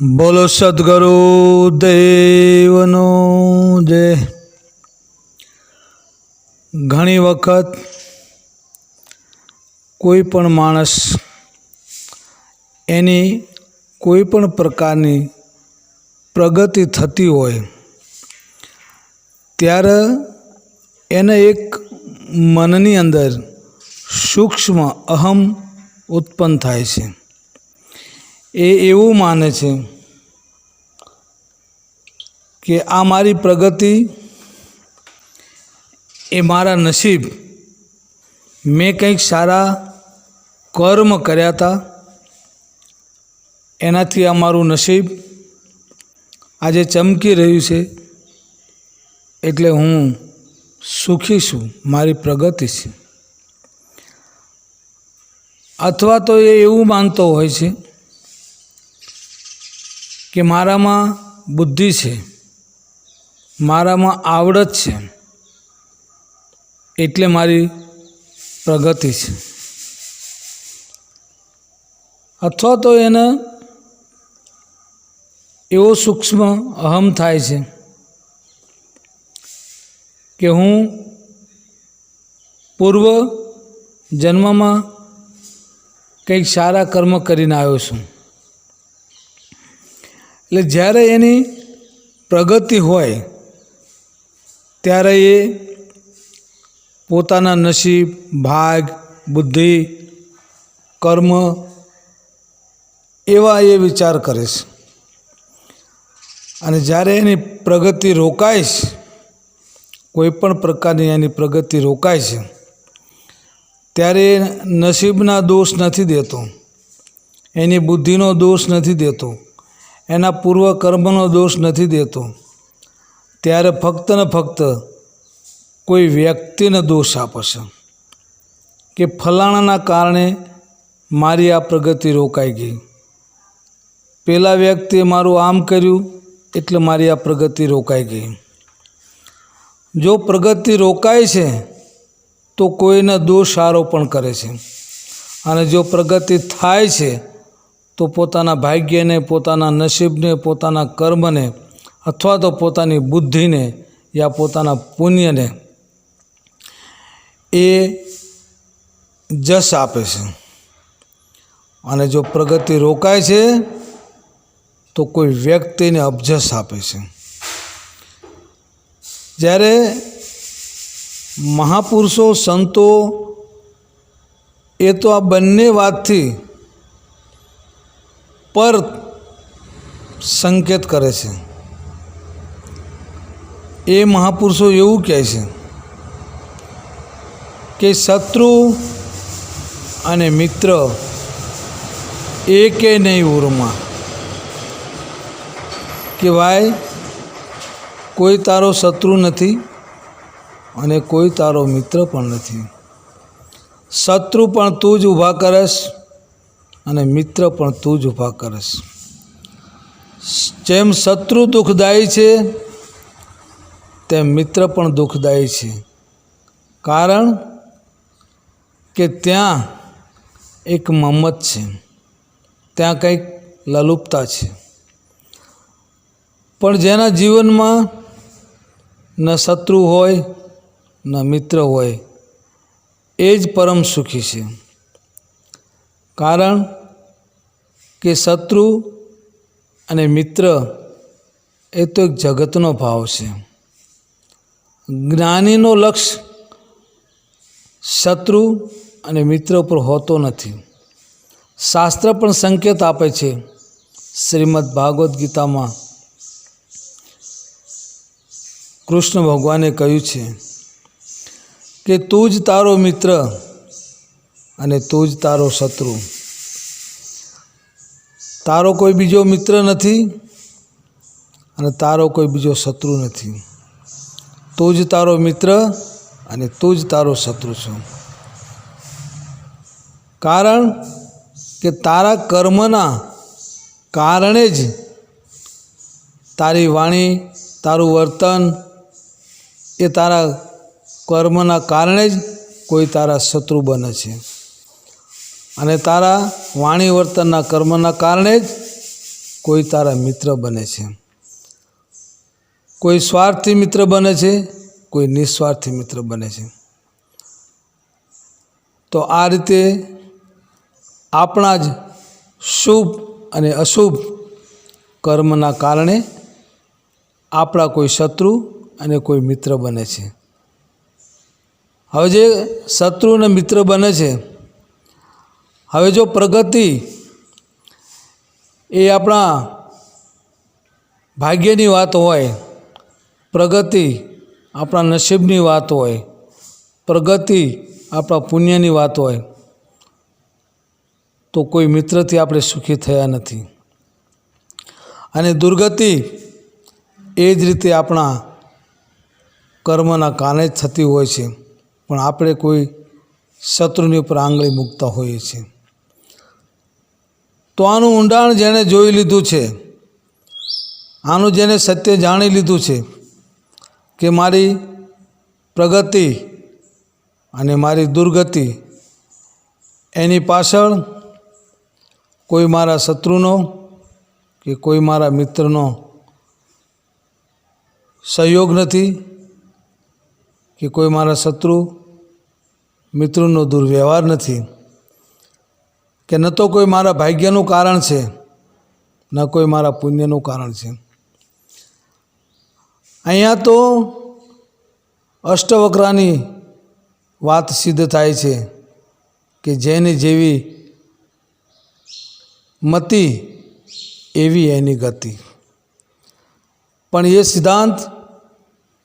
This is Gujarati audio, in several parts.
બોલો સદગુરુ દેવનો જય. ઘણી વખત કોઈ પણ માણસ એની કોઈ પણ પ્રકારની પ્રગતિ થતી હોય, ત્યારે એને એક મનની અંદર સૂક્ષ્મ અહમ ઉત્પન્ન થાય છે. એ એવું માને છે કે આ મારી પ્રગતિ એ મારા નસીબ. મેં કંઈક સારા કર્મ કર્યા હતા. એનાથી આ મારું નસીબ આજે ચમકી રહ્યું છે. એટલે હું સુખી છું, મારી પ્રગતિ છે. અથવા તો એ એવું માનતો હોય છે કે મારામાં બુદ્ધિ છે, મારામાં આવડત છે, એટલે મારી પ્રગતિ છે. અથવા તો એને એવો સૂક્ષ્મ અહમ થાય છે કે હું પૂર્વ જન્મમાં કંઈક સારા કર્મ કરીને આવ્યો છું. એટલે જ્યારે એની પ્રગતિ હોય, ત્યારે એ પોતાના નસીબ, ભાગ, બુદ્ધિ, કર્મ એવા એ વિચાર કરે છે. અને જ્યારે એની પ્રગતિ રોકાય છે, કોઈ પણ પ્રકારની એની પ્રગતિ રોકાય છે, ત્યારે નસીબના દોષ નથી દેતો, એની બુદ્ધિનો દોષ નથી દેતો. એના પૂર્વ કર્મનો દોષ નથી દેતો. ત્યારે ફક્ત ને ફક્ત કોઈ વ્યક્તિને દોષ આપે છે કે ફલાણાના કારણે મારી આ પ્રગતિ રોકાઈ ગઈ. પેલા વ્યક્તિએ મારું આમ કર્યું એટલે મારી આ પ્રગતિ રોકાઈ ગઈ. જો પ્રગતિ રોકાય છે, તો કોઈને દોષ આરોપણ કરે છે. અને જો પ્રગતિ થાય છે તો પોતાના ભાગ્યને, પોતાના નસીબને, પોતાના કર્મને અથવા તો પોતાની બુદ્ધિને યા પોતાના પુણ્યને એ જશ આપે છે. અને જો પ્રગતિ રોકાય છે, તો કોઈ વ્યક્તિને અબજસ આપે છે. જ્યારે મહાપુરુષો, સંતો, એ તો આ બંને વાતથી પર સંકેત કરે છે. એ મહાપુરુષો એવું કહે છે કે શત્રુ અને મિત્ર એકે નહીં ઉરમાં. કે ભાઈ કોઈ તારો શત્રુ નથી અને કોઈ તારો મિત્ર પણ નથી. શત્રુ પણ તું જ ઊભા કરશ અને મિત્ર પણ તું જ ઊભા કરીશ જેમ શત્રુ દુઃખદાયી છે, તેમ મિત્ર પણ દુઃખદાયી છે. કારણ કે ત્યાં એક મમ્મત છે. ત્યાં કંઈક લલુપતા છે. પણ જેના જીવનમાં ન શત્રુ હોય, ન મિત્ર હોય, એ જ પરમ સુખી છે. કારણ કે શત્રુ અને મિત્ર એ તો એક જગતનો ભાવ છે. જ્ઞાનીનો લક્ષ્ય શત્રુ અને મિત્ર પર હોતો નથી. શાસ્ત્ર પણ સંકેત આપે છે. શ્રીમદ ભાગવદ્ ગીતામાં કૃષ્ણ ભગવાને કહ્યું છે કે તું જ તારો મિત્ર અને તું જ તારો શત્રુ. તારો કોઈ બીજો મિત્ર નથી અને તારો કોઈ બીજો શત્રુ નથી. તું જ તારો મિત્ર અને તું જ તારો શત્રુ છું. કારણ કે તારા કર્મના કારણે જ તારી વાણી, તારું વર્તન એ તારા કર્મના કારણે જ કોઈ તારા શત્રુ બને છે. અને તારા વાણી વર્તનના કર્મના કારણે જ કોઈ તારા મિત્ર બને છે. કોઈ સ્વાર્થી મિત્ર બને છે, કોઈ નિસ્વાર્થી મિત્ર બને છે. તો આ રીતે આપણા જ શુભ અને અશુભ કર્મના કારણે આપણા કોઈ શત્રુ અને કોઈ મિત્ર બને છે. હવે જે શત્રુ અને મિત્ર બને છે હવે જો પ્રગતિ એ આપણા ભાગ્યની વાત હોય, પ્રગતિ આપણા નસીબની વાત હોય, પ્રગતિ આપણા પુણ્યની વાત હોય, તો કોઈ મિત્રથી આપણે સુખી થયા નથી. અને દુર્ગતિ એ જ રીતે આપણા કર્મના કારણે જ થતી હોય છે. પણ આપણે કોઈ શત્રુની ઉપર આંગળી મૂકતા હોઈએ છીએ. તો આનું ઊંડાણ જેણે જોઈ લીધું છે, આનું જેને સત્ય જાણી લીધું છે કે મારી પ્રગતિ અને મારી દુર્ગતિ એની પાછળ કોઈ મારા શત્રુનો કે કોઈ મારા મિત્રનો સહયોગ નથી કે કોઈ મારા શત્રુ મિત્રનો દુર્વ્યવહાર નથી. કે ન તો કોઈ મારા ભાગ્યનું કારણ છે, ન કોઈ મારા પુણ્યનું કારણ છે. અહીંયા તો અષ્ટવક્રાની વાત સિદ્ધ થાય છે કે જેની જેવી મતિ એવી એની ગતિ. પણ એ સિદ્ધાંત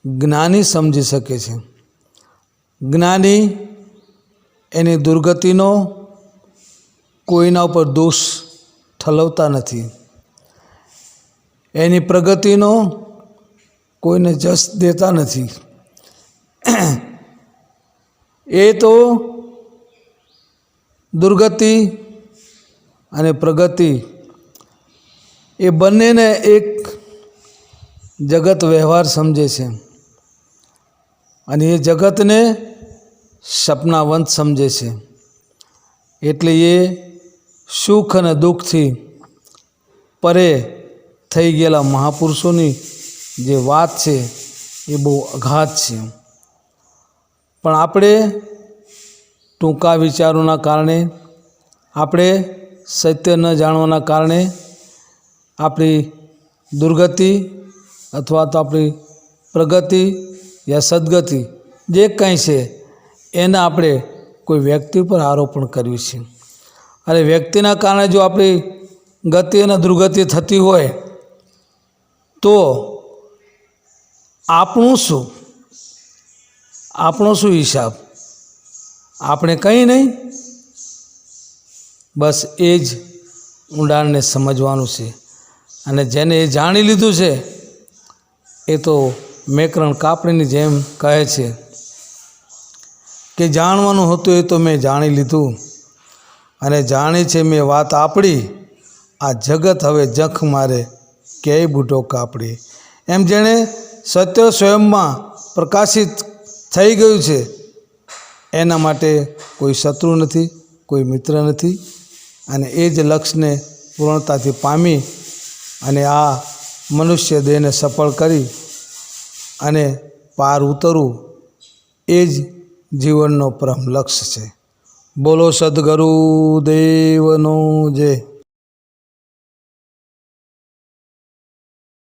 જ્ઞાની સમજી શકે છે. જ્ઞાની એની દુર્ગતિનો કોઈના ઉપર દોષ ઠલવતા નથી. એની પ્રગતિનો કોઈને જસ દેતા નથી. એ તો દુર્ગતિ અને પ્રગતિ એ બંનેને એક જગત વ્યવહાર સમજે છે. અને એ જગતને સપનાવંત સમજે છે. એટલે એ સુખ અને દુઃખથી પરે થઈ ગયેલા મહાપુરુષોની જે વાત છે એ બહુ અઘાત છે. પણ આપણે ટૂંકા વિચારોના કારણે, આપણે સત્ય ન જાણવાના કારણે આપણી દુર્ગતિ અથવા તો આપણી પ્રગતિ યા સદગતિ જે કંઈ છે, એને આપણે કોઈ વ્યક્તિ પર આરોપણ કર્યું છે. અને વ્યક્તિના કારણે જો આપણી ગતિ અને દુર્ગતિ થતી હોય, તો આપણું શું? આપણો શું હિસાબ? આપણે કંઈ નહીં. બસ એ જ ઊંડાણને સમજવાનું છે. અને જેને એ જાણી લીધું છે, એ તો મેકરણ કાપડીની જેમ કહે છે કે જાણવાનું હતું એ તો મેં જાણી લીધું. અને જાણી છે મેં વાત આપણી આ જગત હવે જખ મારે ક્યાંય બૂટો કાપડી? એમ જેણે સત્ય સ્વયંમાં પ્રકાશિત થઈ ગયું છે. એના માટે કોઈ શત્રુ નથી, કોઈ મિત્ર નથી, અને એ જ લક્ષ્યને પૂર્ણતાથી પામી અને આ મનુષ્ય દેહને સફળ કરી અને પાર ઉતરવું એ જ જીવનનો પરમ લક્ષ્ય છે. બોલો સદગુરુ દેવનો જય.